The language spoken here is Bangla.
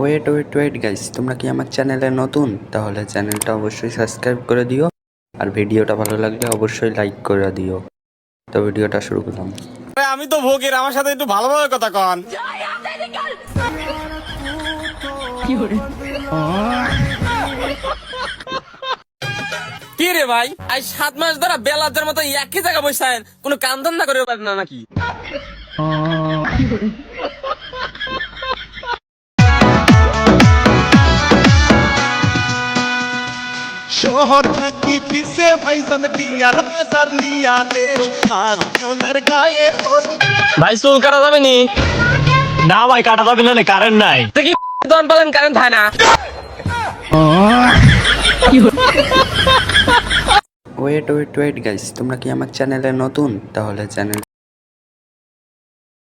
ওয়েট ওয়েট ওয়েট গাইস তোমরা কি আমার চ্যানেলে নতুন? তাহলে চ্যানেলটা অবশ্যই সাবস্ক্রাইব করে দিও। আর ভিডিওটা ভালো লাগলে অবশ্যই লাইক করে দিও। তো ভিডিওটা শুরু করলাম। আরে আমি তো ভোগের আমার সাথে একটু ভালোভাবে কথা কন। কি রে ভাই? আজ সাত মাস ধরে বেলাদের মতো একই জায়গা বসে কোনো কাম ধান্দা করে পারেন না নাকি? শহর থাকি পিছে ভাইজান টিয়ার বাজার নিয়ালে আগুনের গায়ে ভাই চুল কাটা যাবে নি? না ভাই কাটা যাবে না কারেন্ট নাই। দেখি দন পালেন কারেন্ট না? ওয়েট ওয়েট ওয়েট গাইস তোমরা কি আমার চ্যানেলে নতুন? তাহলে চ্যানেল